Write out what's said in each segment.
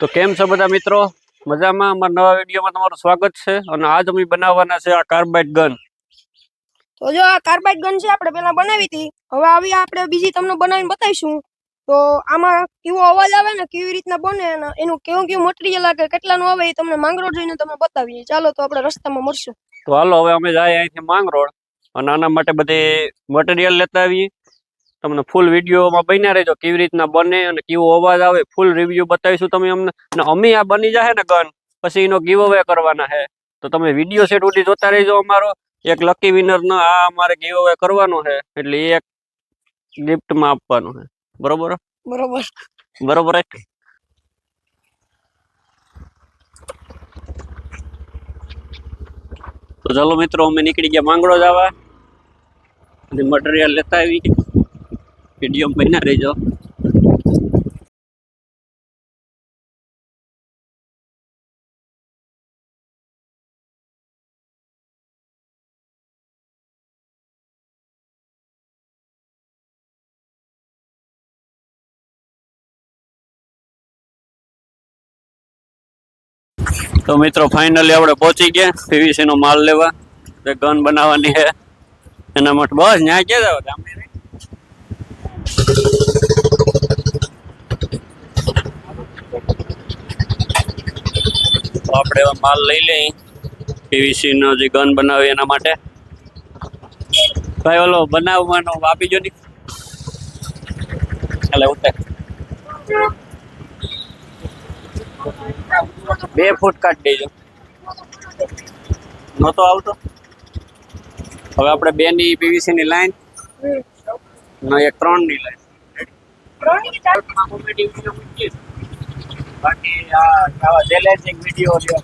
તો કેમ છો બધા મિત્રો? મજામાં? અમારા નવા વિડીયોમાં તમારું સ્વાગત છે અને આજ અમે બનાવવાના છે આ કાર્બાઇડ ગન તો જો આ કાર્બાઇડ ગન છે આપણે પેલા બનાવી હતી. હવે આવી આપણે બીજી તમને બનાવીને બતાવીશું. તો આમાં કેવો અવાજ આવે ને કેવી રીતના બને અને એનું કેવું કેવું મટીરિયલ લાગે કેટલાનું આવે એ તમને માંગરોળ જોઈને તમને બતાવીએ. ચાલો તો આપણે રસ્તામાં મળશું. તો હાલો હવે અમે જાય અહીંથી માંગરોળ અને આના માટે બધી મટીરિયલ લેતા આવીએ. તમને ફૂલ વિડીયોમાં બન્યા રહેજો કેવી રીતના બને અને કેવો અવાજ આવે ફૂલ રિવ્યુ બતાવીશું તમે અમને. અને અમે આ બની જાય ને ગન પછી એનો ગીવ અવે કરવાના છે તો તમે વીડિયો સેટ સુધી જોતા રહેજો અમારો. એક લકી વિનર નો આ અમારે ગીવ અવે કરવાનો છે એટલે એક ગિફ્ટમાં આપવાનું છે બરોબર? બરોબર. બરોબર તો ચાલો મિત્રો અમે નીકળી ગયા માંગડો જવા. અને મટીરિયલ લેતા આવી. વીડિયો બન્યા રહેજો તો મિત્રો ફાઇનલી આપણે પહોંચી ગયા. પીવીસી નો માલ લેવા. ગન બનાવવાની છે. એના માટે બસ ન્યાય ક્યાં જાવ? આપણે માલ લઈ લઈ પીવીસી નો જે ગન બનાવે એના માટે. ભાઈ ઓલો બનાવવાનો આપી જો ને. એટલે ઉતાર. બે ફૂટ કાઢી દેજો. નહોતો આવતો? હવે આપણે બે ની પીવીસી ની લાઈન. ને એક ત્રણની લાઈન. બાકી આ આવા ચેલેન્જિંગ વીડિયો લ્યો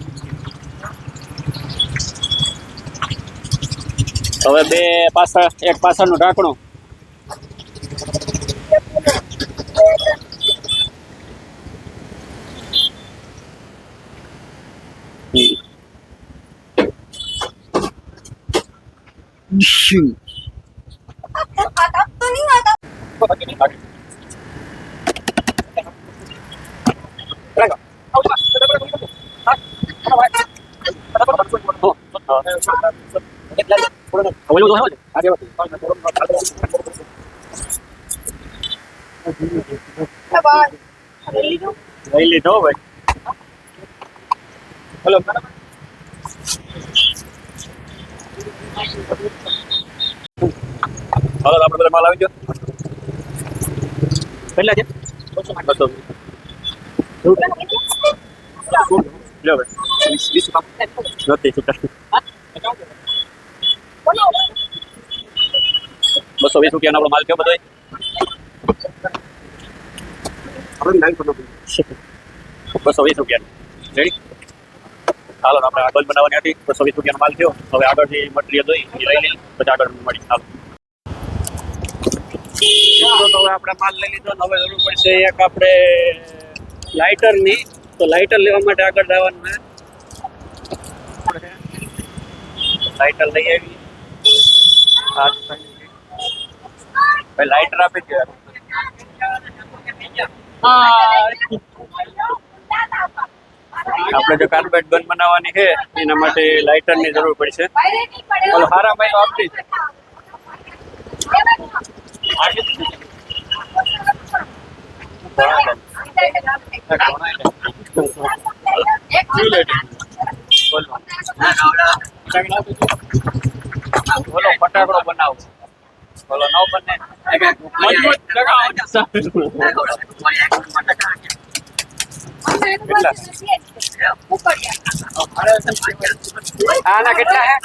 હવે બે પાછળ એક પાછળનું ઢાંકણું. લઈ લીધો ભાઈ હલો હાલો આપણે બધા માલ આવી ગયો કેટલા છે બસો લ્યો ભાઈ વીસ રૂપિયા નથી છૂટા બસો વીસ રૂપિયાનો આપણો માલ કયો બધો બસો વીસ રૂપિયાનો રેડી હાલો આપણે આગળ બનાવવાની હતી બસો વીસ રૂપિયાનો માલ થયો હવે આગળથી મટીરિયલ જોઈ એ લઈ લઈ પછી આગળ મળી હાલો આપણે માલ લઈ લીધો હવે જરૂર પડશે એક આપણે લાઇટરની. તો લાઇટર લેવા માટે આગળ જવાનું છે. લાઇટર લઈ આવી ભાઈ લાઇટર આપી દે. આપણે જો કાર્બેટ ગન બનાવવાની છે એના માટે લાઇટરની જરૂર પડશે. હારા ભાઈ આપી દે બોલો ફટાકડો બનાવો બોલો ન બને મજબૂત આના કેટલા હે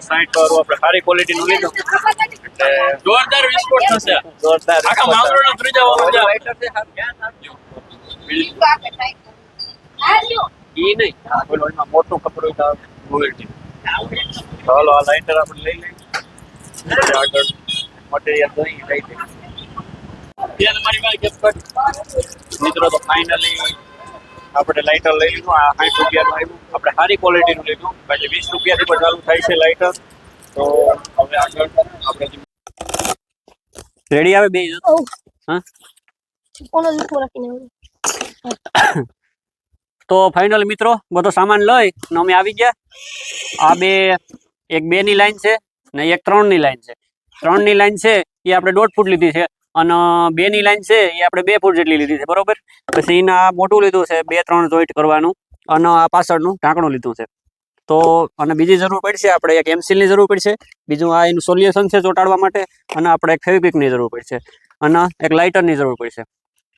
સાઈઠ વાળું આપણે સારી ક્વોલિટીનું લીધું એટલે જોરદાર વિસ્ફોટ થશે. જોરદાર આખા માંગરોળનો ત્રીજા વાળો છે. ઈ નહીં. બોલો એમાં મોટું કપડું ચાલો આ લાઇટર આપણે લઈ લઈએ. આગળ મટીરિયલ દઈ લઈ લઈએ. તમારી પાસે મિત્રો તો ફાઇનલી આપણે લાઇટર લઈ લીધું આ સાઠ રૂપિયાનું આવ્યું. આપણે સારી ક્વોલિટીનું લીધું. પછી વીસ રૂપિયાથી પણ ચાલુ થાય છે લાઇટર તો હવે આગળ આપણે રેડી આવે બે. હા? કોનો જ રાખીને તો ફાઇનલ મિત્રો બધો સામાન લઈ ને અમે આવી ગયા. આ બે એક બે ની લાઈન છે ને એક ત્રણની લાઈન છે. ત્રણની લાઈન છે એ આપણે દોઢ ફૂટ લીધી છે અને બે ની લાઈન છે એ આપણે બે ફૂટ જેટલી લીધી છે બરોબર? પછી એના મોટું લીધું છે બે ત્રણ જોઈન્ટ કરવાનું અને આ પાછળનું ઢાંકણું લીધું છે. તો અને બીજી જરૂર પડશે, આપણે એક એમસીલની જરૂર પડશે. બીજું આ એનું સોલ્યુશન છે ચોંટાડવા માટે અને આપણે એક ફેવિક્વિકની જરૂર પડશે અને એક લાઇટરની જરૂર પડશે.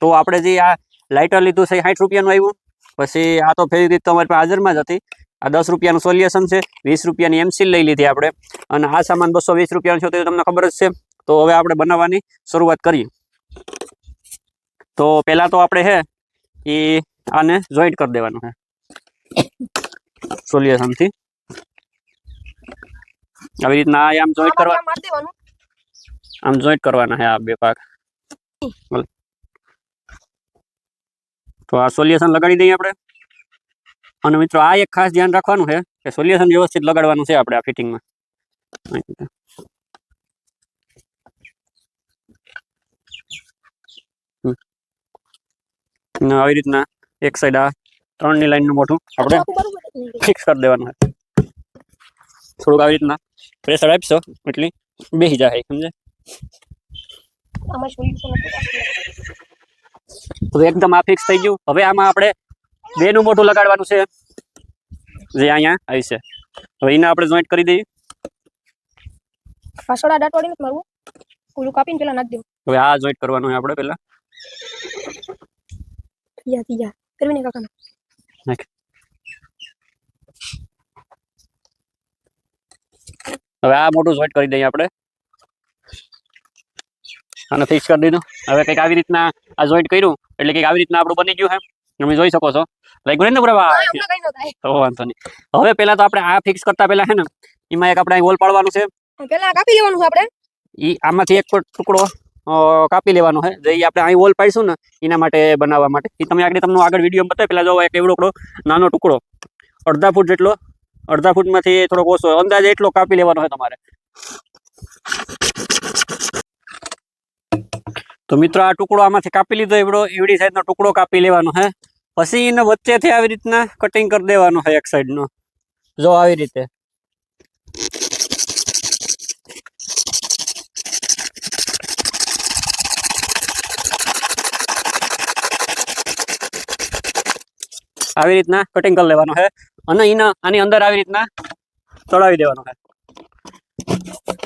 તો આપણે જે આ લાઇટર લીધું છે સાઠ રૂપિયાનું આવ્યું. પછી આ તો ફેવિક્વિક તો અમારી પાસે હાજરમાં જ હતી. આ દસ રૂપિયાનું સોલ્યુશન છે, વીસ રૂપિયાની એમસીલ લઈ લીધી આપણે. અને આ સામાન બસો વીસ રૂપિયાનો છે તો તમને ખબર જ છે. તો હવે આપણે બનાવવાની શરૂઆત કરીએ. તો પહેલાં તો આપણે છે એ આને જોઈન્ટ કરી દેવાનું છે સોલ્યુશનથી આવી રીતના આ આમ જોઈન્ટ કરવા મારી દેવાનું આમ જોઈન્ટ કરવાના છે આ બે ભાગ ભલે. તો આ સોલ્યુશન લગાડી દઈએ આપણે અને મિત્રો આ એક ખાસ ધ્યાન રાખવાનું છે કે સોલ્યુશન વ્યવસ્થિત લગાડવાનું છે આપણે આ ફિટિંગમાં ને આવી રીતના એક સાઈડ આ ત્રણની લાઈનનું મોઢું આપણે આખું બરોબર જ નહીં. ફિક્સ કરી દેવાનું છે. થોડુંક આવી રીતના પ્રેશર આપશો એટલી બેસી જાય સમજે આમાં solution હતું. તો એકદમ આ ફિક્સ થઈ ગયું. હવે આમાં આપણે બેનું મોઢું લગાડવાનું છે. જે અહીંયા આવી છે. હવે એને આપણે જોઈન્ટ કરી દઈએ. પાછળ આ દાંતવાળી નથી મારવું. ઓલું કાપીને પેલા નાખી દેવું. હવે આ જોઈન્ટ કરવાનું છે આપણે પહેલા ત્રીજા ત્રીજા કરવીને કાકા હવે આ મોટું જોઈન્ટ કરી દઈએ આપણે. આને ફિક્સ કરી દીધું. હવે કંઈક આવી રીતના આ જોઈન્ટ કર્યું એટલે કંઈક આવી રીતના આપણું બની ગયું હે તમે જોઈ શકો છો. લાગ્યું ને બરાબર વાંધો નહીં. હવે પેલા તો આપણે આ ફિક્સ કરતા પેલા છે ને એમાં એક આપણે હોલ પાડવાનું છે. પેલા કાપી લેવાનું આપણે. ઈ આમાંથી એક ટુકડો કાપી લેવાનો છે. જે આપણે અહીં હોલ પાડીશું ને એના માટે બનાવવા માટે. એ તમે આગળ તમને આગળ વીડિયો બતાવે પેલા જો એક એવડો નાનો ટુકડો. અડધા ફૂટ જેટલો અડધા ફૂટમાંથી થોડોક ઓછો અંદાજે એટલો કાપી લેવાનો હોય તમારે. તો મિત્રો આ ટુકડો આમાંથી કાપી લીધો, એવડો એવડી સાઈડનો ટુકડો કાપી લેવાનો હે. પછી એને વચ્ચેથી આવી રીતના કટિંગ કરી દેવાનો હે એક સાઈડનો જો આવી રીતે. આવી રીતના કટિંગ કરી લેવાનું છે અને એના આની અંદર આવી રીતના ચડાવી દેવાનું.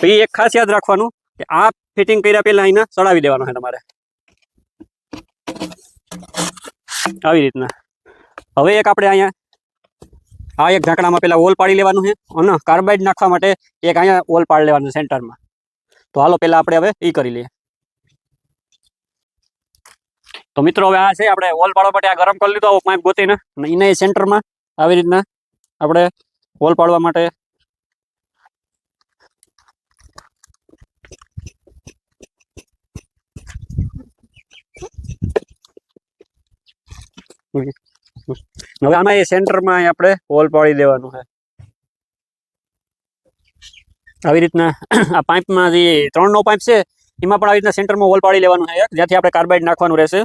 તો એ એક ખાસ યાદ રાખવાનું કે આ ફિટિંગ કર્યા પહેલા એને ચડાવી દેવાનું છે તમારે. આવી રીતના. હવે એક આપણે અહીંયા આ એક ઢાંકણામાં પેલા ઓલ પાડી લેવાનું છે અને કાર્બાઇડ નાખવા માટે એક અહીંયા ઓલ પાડી લેવાનું સેન્ટરમાં તો હાલો પેલા આપણે હવે એ કરી લઈએ. તો મિત્રો હવે આ છે, આપણે ઓલ પાડવા માટે આ ગરમ કરી લીધો પાઇપ ગોતીને અને એને સેન્ટરમાં આવી રીતના આપણે હોલ પાડવા માટે હવે આમાં એ સેન્ટરમાં આપણે હોલ પાડી દેવાનું છે. આવી રીતના આ પાઇપમાં જે ત્રણનો પાઇપ છે, એમાં પણ આવી રીતના સેન્ટરમાં હોલ પાડી લેવાનું છે જ્યાંથી આપણે કાર્બાઇડ નાખવાનું રહેશે.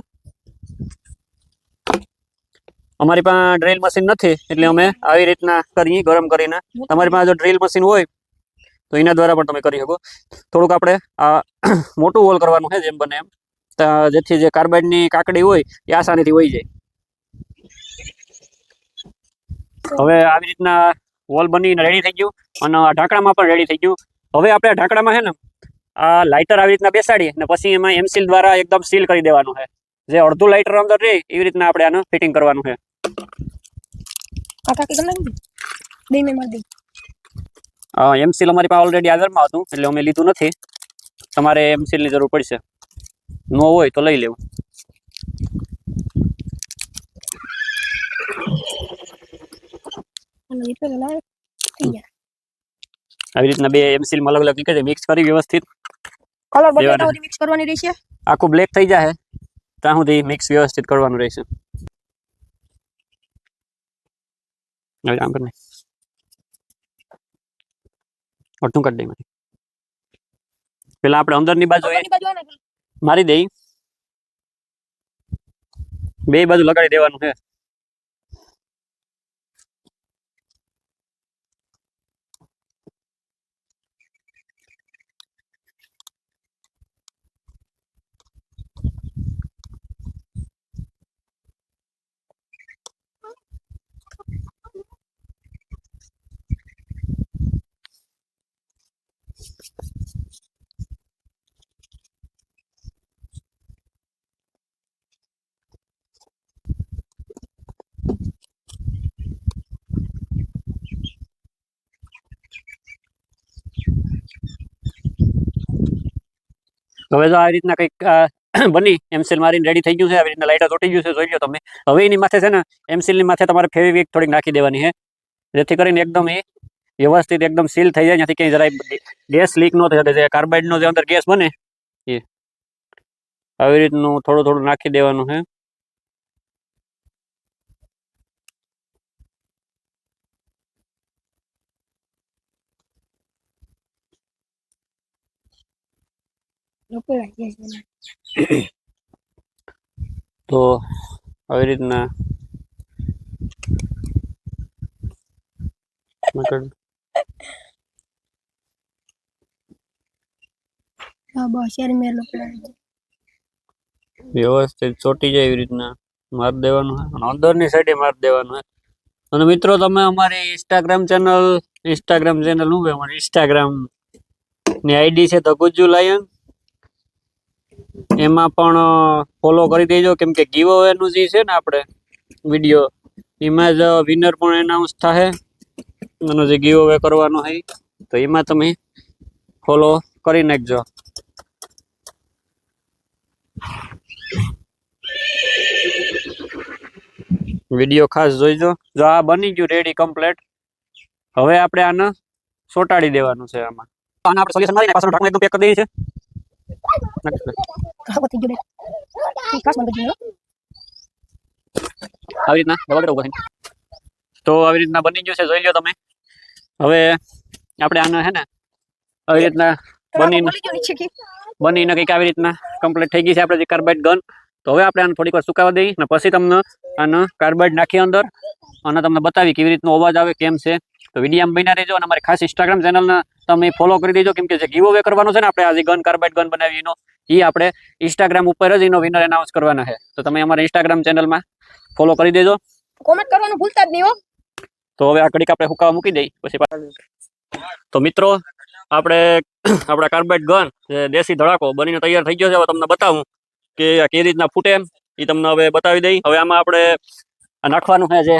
અમારી પાસે ડ્રિલ મશીન નથી, એટલે અમે આવી રીતના કરીએ, ગરમ કરીને. તમારી પાસે જો ડ્રિલ મશીન હોય, તો એના દ્વારા પણ તમે કરી શકો. થોડુંક આપણે આ મોટું હોલ કરવાનું છે, જેમ બને એમ. જેથી જે કાર્બાઇડની કાકડી હોય, એ આસાનીથી વહી જાય. હવે આવી રીતના વોલ બનીને રેડી થઈ ગયું, અને ઢાંકણામાં પણ રેડી થઈ ગયું. હવે આપણે ઢાંકણામાં છે ને, આ લાઇટર આવી રીતના બેસાડી અને પછી એમાં એમસીલ દ્વારા એકદમ સીલ કરી દેવાનું છે. જે અડધું લાઇટર અંદર રહે, એવી રીતના આપણે આનું ફિટિંગ કરવાનું છે. કાકા કે તમને દઈ મેં મારી દઈ એમસીલ અમારી પાસે ઓલરેડી હાજરમાં હતું એટલે અમે લીધું નથી. તમારે એમસીલની જરૂર પડશે. ન હોય તો લઈ લેવું. અને એ પેલા લાવે થઈ ગયા. આવી રીતના બે એમસીલ અલગ અલગ નીકળે મિક્સ કરી વ્યવસ્થિત. કલર દેવાના. બદલાતા સુધી મિક્સ કરવાની રહેશે. આખું બ્લેક થઈ જાય ત્યાં સુધી મિક્સ વ્યવસ્થિત કરવાનું રહેશે. હવે આમ કરી. અડધું કાઢી દઈ માંથી પેલા આપણે અંદરની બાજુ મારી દઈ બે બાજુ લગાડી દેવાનું છે હવે જો આ રીતના કંઈક બની એમસીલ મારીને રેડી થઈ ગયું છે, આવી રીતના લાઇટર તૂટી ગયું છે, જોઈ લો તમે. હવે એની માથે છે ને એમસીલની માથે તમારે ફેવિવિક થોડીક નાખી દેવાની છે જેથી કરીને એકદમ એ વ્યવસ્થિત એકદમ સીલ થઈ જાય, ત્યાંથી ક્યાંય જરાય ગેસ લીક ન થાય, જે કાર્બાઇડનો જે અંદર ગેસ બને, એ. આવી રીતનું થોડું થોડું નાખી દેવાનું છે તો આવી રીતના વ્યવસ્થિત ચોટી જાય એવી રીતના માર દેવાનું હોય અને અંદરની સાઈડે માર દેવાનું હોય અને મિત્રો તમે અમારી ઇન્સ્ટાગ્રામ ચેનલ ઇન્સ્ટાગ્રામ ચેનલ શું અમારી ઇન્સ્ટાગ્રામની આઈડી છે તો ગુજ્જુ લાયન એમાં પણ ફોલો કરી દેજો. કેમ કે ગીવનું જે છે ને આપણે વીડિયો એમાં જ વિનર પણ એનાઉન્સ થશે એનો જે ગીવ અવે કરવાનો હોય તો એમાં તમે ફોલો કરી નાખજો. વીડિયો ખાસ જોઈજો. જો આ બની ગયું રેડી કમ્પ્લીટ હવે આપણે આને સોટાડી દેવાનું છે આમાં. આપણે સોલ્યુશન મારીને પાછળ ઢાંકણું એકદમ પેક કરી દઈએ છે ખાવા થઈ ગયો ઈ કાસ બંધ ગયો આવી રીતના દબા કરો ઊભા થઈને. તો આવી રીતના બની ગયું છે, જોઈ લો તમે. હવે આપણે આને હે ને આવી રીતના બનીને બોલી ગયો નીચે કી બનીને કંઈક આવી રીતના કમ્પ્લીટ થઈ ગઈ છે આપણે જે કાર્બાઇડ ગન તો હવે આપણે આને થોડીક વાર સુકાવા દઈએ ને પછી તમને આને કાર્બાઇડ નાખી અંદર અને તમને બતાવી કેવી રીતનો અવાજ આવે, કેમ છે. તો વીડિયો બન્યા રહેજો અને અમારી ખાસ ઇન્સ્ટાગ્રામ ચેનલને તમે ફોલો કરી દેજો. કેમ કે જે ગીવ અવે કરવાનો છે ને આપણે આજે ગન કાર્બાઇડ ગન બનાવી એનો એ આપણે ઇન્સ્ટાગ્રામ ઉપર જ એનો વિનર એનાઉન્સ કરવાના છે. તો તમે અમારા ઇન્સ્ટાગ્રામ ચેનલમાં ફોલો કરી દેજો. કોમેન્ટ કરવાનું ભૂલતા જ નહીં હો. તો હવે આ કડીક આપણે હુકાવા મૂકી દઈ. પછી તો મિત્રો આપણે આપણા કાર્બાઇડ ગન દેશી ધડાકો બનીને તૈયાર થઈ ગયો છે. હવે તમને બતાવું કે આ કેવી રીતના ફૂટે એ તમને હવે બતાવી દઈ. હવે આમાં આપણે નાખવાનું છે જે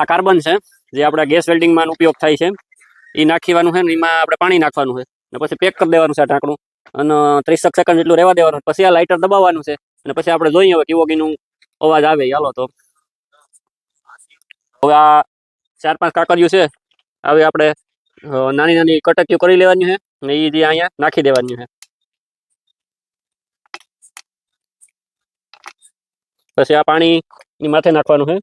આ કાર્બન છે જે આપણા ગેસ વેલ્ડિંગમાં ઉપયોગ થાય છે. એ નાખીવાનું છે ને એમાં આપણે પાણી નાખવાનું છે. અને પછી પેક કરી દેવાનું છે આ ઢાંકણું. અને ત્રીસક સેકન્ડ જેટલું રહેવા દેવાનું પછી આ લાઇટર દબાવવાનું છે. અને પછી આપણે જોઈએ હવે કેવો કીનું અવાજ આવે. ચાલો તો. હવે આ ચાર પાંચ કાકરીઓ છે. હવે આપણે નાની નાની કટકીઓ કરી લેવાની છે. ને એ જે અહીંયા નાખી દેવાની છે. પછી આ પાણી માથે નાખવાનું છે.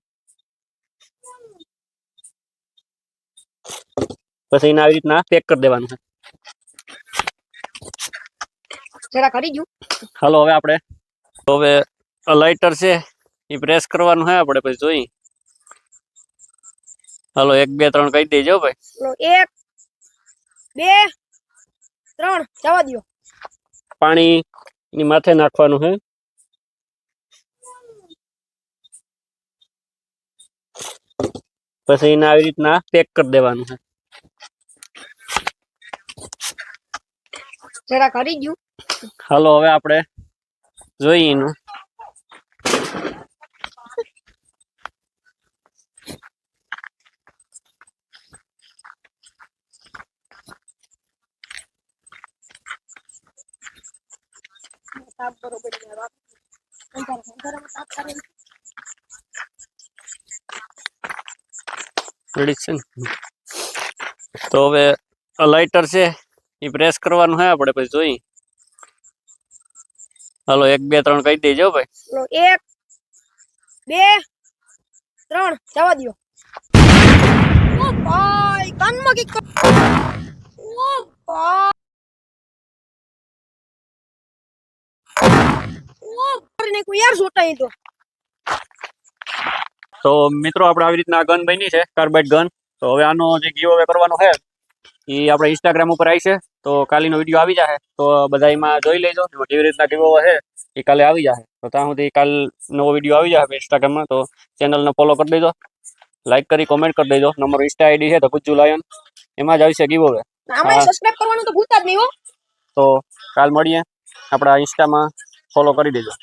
પછી એને આવી રીતના પેક કરી દેવાનું છે. હાલો હવે આપણે તો હવે લાઇટર છે એ પ્રેસ કરવાનું છે આપણે પછી જોઈ. હાલો એક બે ત્રણ કહી દેજો ભાઈ. એક બે ત્રણ જવા દો પાણી ની માથે નાખવાનું છે. પછી એને આવી રીતના પેક કરી દેવાનું છે. જરા કરી ગયું હાલો હવે આપણે જોઈએ એનું. તો હવે લાઇટર છે. એ પ્રેસ કરવાનું છે આપણે પછી જોઈ. હાલો એક બે ત્રણ કહી દેજો ભાઈ. એક બે ત્રણ જવા દો ઓ ભાઈ કાનમાં કંઈક ઓ ભાઈ. તો. મિત્રો આપણે આવી રીતના ગન બની છે કાર્બાઇડ ગન તો હવે આનો જે ગીવ હવે કરવાનો છે એ આપણે ઇન્સ્ટાગ્રામ ઉપર આવી છે. તો કાલીનો વીડિયો આવી જશે તો બધા એમાં જોઈ લેજો. કેવી રીતના કેવો છે એ કાલે આવી જશે તો ત્યાં સુધી કાલ નવો વીડિયો આવી જશે ઇન્સ્ટાગ્રામમાં તો ચેનલને ફોલો કરી દેજો. લાઈક કરી કોમેન્ટ કરી દેજો. નંબર ઇન્સ્ટા આઈડી છે તો ગુજુ લાયન. એમાં જ આવશે ગીવ અવે આમાં સબસ્ક્રાઇબ કરવાનું તો ભૂલતા જ નહીં હો. તો કાલ મળીએ. આપણા ઇન્સ્ટામાં ફોલો કરી દેજો.